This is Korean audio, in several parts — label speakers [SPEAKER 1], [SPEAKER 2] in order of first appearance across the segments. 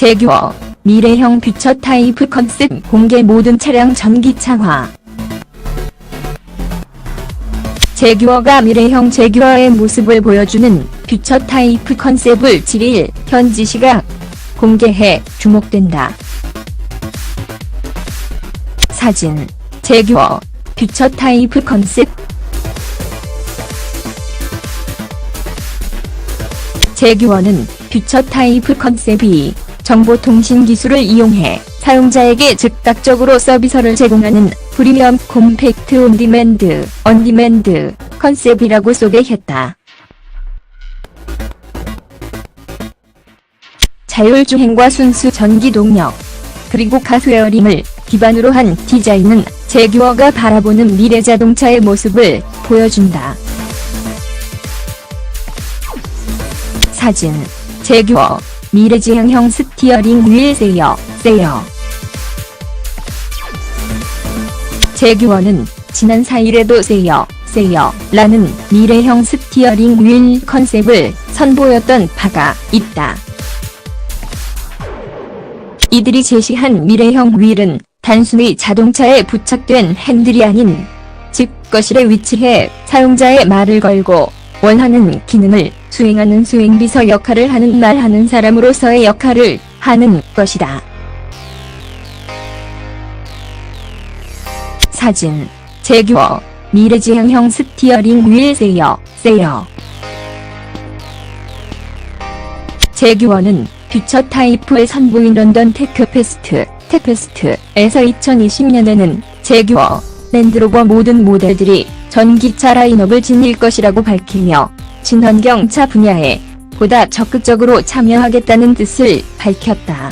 [SPEAKER 1] 제규어 미래형 퓨처 타입 컨셉 공개 모든 차량 전기차화 제규어가 미래형 제규어의 모습을 보여주는 퓨처 타입 컨셉을 7일 현지 시각 공개해 주목된다. 사진 제규어 퓨처 타입 컨셉 제규어는 퓨처 타입 컨셉이 정보통신 기술을 이용해 사용자에게 즉각적으로 서비스를 제공하는 프리미엄 콤팩트 온디맨드, 언디맨드 컨셉이라고 소개했다. 자율주행과 순수 전기 동력, 그리고 가스웨어링을 기반으로 한 디자인은 제규어가 바라보는 미래 자동차의 모습을 보여준다. 사진 제규어 미래지향형 스티어링 휠 세어 세어 제규어는 지난 4일에도 세어 세어 라는 미래형 스티어링 휠 컨셉을 선보였던 바가 있다. 이들이 제시한 미래형 휠은 단순히 자동차에 부착된 핸들이 아닌 즉 거실에 위치해 사용자의 말을 걸고 원하는 기능을 수행하는 수행비서 역할을 하는 말하는 사람으로서의 역할을 하는 것이다. 사진 제규어 미래지향형 스티어링 휠 세어 세어 제규어는 퓨처 타입의 선보인 런던 테크페스트 테페스트에서 2020년에는 제규어 랜드로버 모든 모델들이 전기차 라인업을 지닐 것이라고 밝히며 친환경차 분야에 보다 적극적으로 참여하겠다는 뜻을 밝혔다.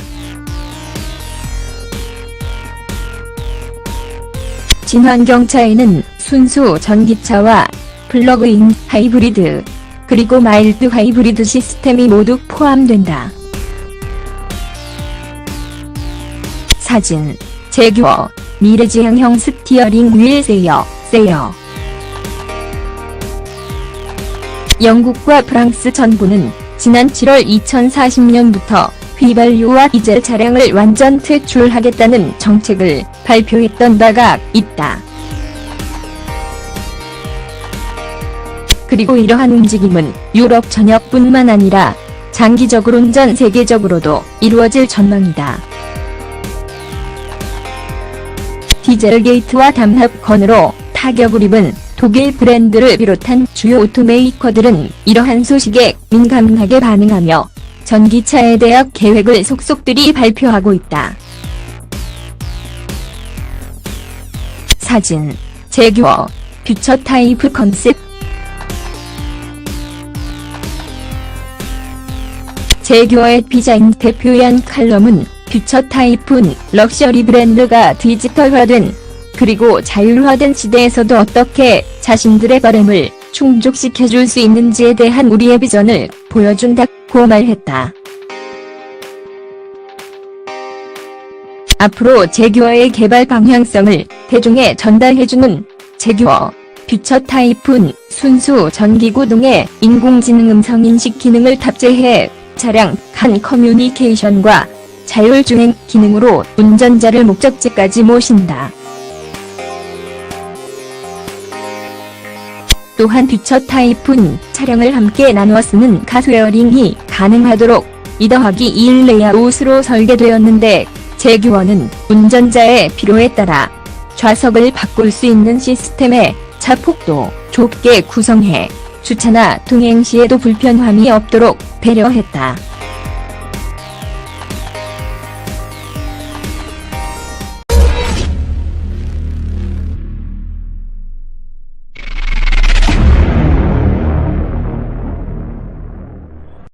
[SPEAKER 1] 친환경차에는 순수 전기차와 플러그인 하이브리드, 그리고 마일드 하이브리드 시스템이 모두 포함된다. 사진 제규어 미래지향형 스티어링 휠 세어 세어 영국과 프랑스 정부는 지난 7월 2040년부터 휘발유와 디젤 차량을 완전 퇴출하겠다는 정책을 발표했던 바가 있다. 그리고 이러한 움직임은 유럽 전역뿐만 아니라 장기적으론 전 세계적으로도 이루어질 전망이다. 디젤 게이트와 담합 건으로 타격을 입은 독일 브랜드를 비롯한 주요 오토메이커들은 이러한 소식에 민감하게 반응하며 전기차에 대한 계획을 속속들이 발표하고 있다. 사진 제규어 퓨처 타입 컨셉 제규어의 디자인 대표한 칼럼은 퓨처 타입은 럭셔리 브랜드가 디지털화된 그리고 자율화된 시대에서도 어떻게 자신들의 바램을 충족시켜줄 수 있는지에 대한 우리의 비전을 보여준다고 말했다. 앞으로 제규어의 개발 방향성을 대중에 전달해주는 제규어 퓨처 타입은 순수 전기구동에 인공지능 음성 인식 기능을 탑재해 차량 간 커뮤니케이션과 자율주행 기능으로 운전자를 목적지까지 모신다. 또한 퓨처 타입은 차량을 함께 나누어 쓰는 가스웨어링이 가능하도록 2 더하기 2 레이아웃으로 설계되었는데 제규어는 운전자의 필요에 따라 좌석을 바꿀 수 있는 시스템에 차 폭도 좁게 구성해 주차나 동행 시에도 불편함이 없도록 배려했다.